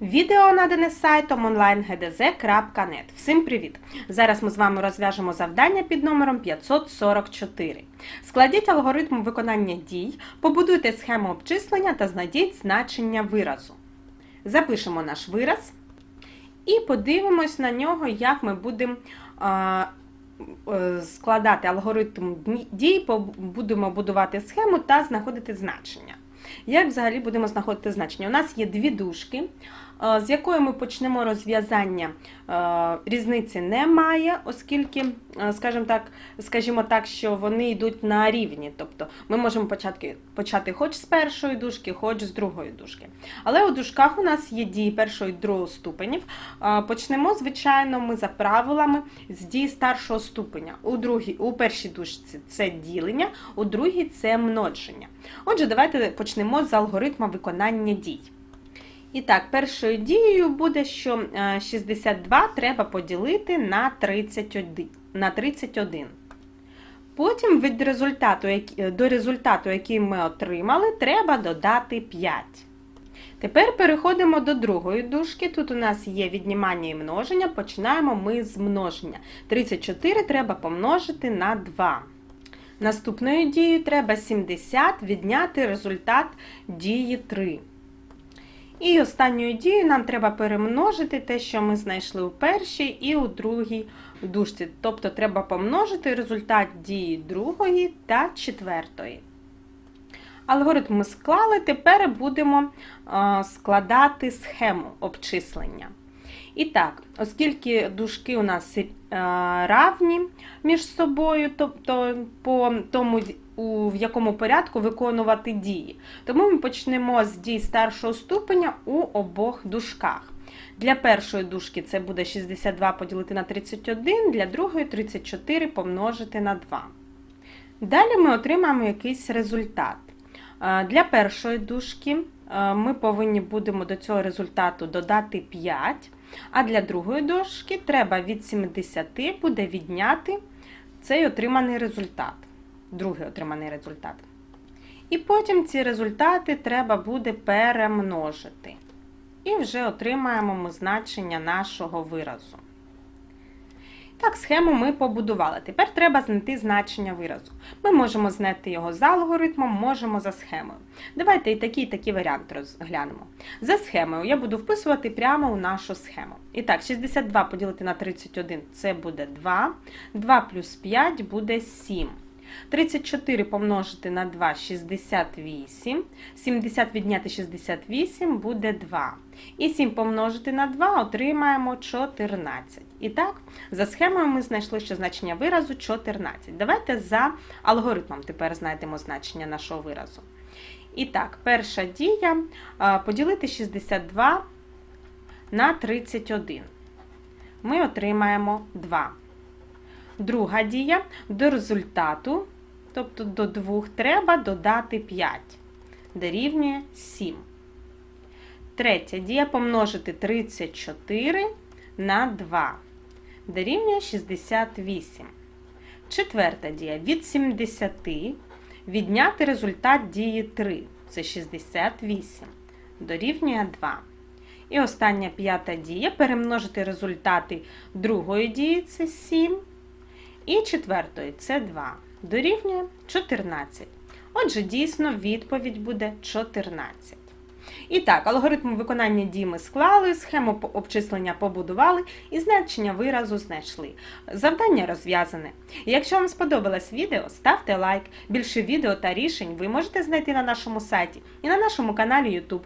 Відео надане сайтом onlinegdz.net. Всім привіт! Зараз ми з вами розв'яжемо завдання під номером 544. Складіть алгоритм виконання дій, побудуйте схему обчислення та знайдіть значення виразу. Запишемо наш вираз і подивимось на нього, як ми будемо е, складати алгоритм дій, будемо будувати схему та знаходити значення. Як взагалі будемо знаходити значення? У нас є дві дужки, з якої ми почнемо розв'язання. Е, Різниці немає, оскільки, е, скажімо так, скажімо так, що вони йдуть на рівні. Тобто ми можемо почати, почати хоч з першої дужки, хоч з другої дужки. Але у дужках у нас є дії першого і другого ступенів. Е, Почнемо, звичайно, ми за правилами з дій старшого ступеня. У, другій, у першій дужці це ділення, у другій це множення. Отже, давайте почнемо з алгоритму виконання дій. І так, першою дією буде, що е, 62 треба поділити на 31. На 31. Потім від результату, до результату, який ми отримали, треба додати 5. Тепер переходимо до другої дужки. Тут у нас є віднімання і множення. Починаємо ми з множення. 34 треба помножити на 2. Наступною дією треба 70 відняти результат дії 3. І останньою дією нам треба перемножити те, що ми знайшли у першій і у другій дужці. Тобто треба помножити результат дії другої та четвертої. Алгоритм склали, тепер будемо е, складати схему обчислення. І так, оскільки дужки у нас е, равні між собою, тобто по тому, у, в якому порядку виконувати дії, тому ми почнемо з дій старшого ступеня у обох дужках. Для першої дужки це буде 62 поділити на 31, для другої 34 помножити на 2. Далі ми отримаємо якийсь результат. Е, Для першої дужки ми повинні будемо до цього результату додати 5, а для другої дужки треба від 70 буде відняти цей отриманий результат. Другий отриманий результат. І потім ці результати треба буде перемножити. І вже отримаємо ми значення нашого виразу. Так, схему ми побудували. Тепер треба знайти значення виразу. Ми можемо знайти його за алгоритмом, можемо за схемою. Давайте і такий і такий варіант розглянемо. За схемою я буду вписувати прямо у нашу схему. І так, 62 поділити на 31 це буде 2. 2 плюс 5 буде 7. 34 помножити на 2 68. 70 відняти 68 буде 2. І 7 помножити на 2 отримаємо 14. І так, за схемою ми знайшли, що значення виразу 14. Давайте за алгоритмом тепер знайдемо значення нашого виразу. І так, перша дія поділити 62 на 31. Ми отримаємо 2. Друга дія до результату, тобто до 2 треба додати 5, дорівнює 7. Третя дія помножити 34 на 2, дорівнює 68. Четверта дія від 70 відняти результат дії 3, це 68, дорівнює 2. І остання п'ята дія перемножити результати другої дії це 7. І четвертої це 2. Дорівнює 14. Отже, дійсно, відповідь буде 14. І так, алгоритм виконання дій ми склали, схему обчислення побудували і значення виразу знайшли. Завдання розв'язане. Якщо вам сподобалось відео, ставте лайк. Більше відео та рішень ви можете знайти на нашому сайті і на нашому каналі YouTube.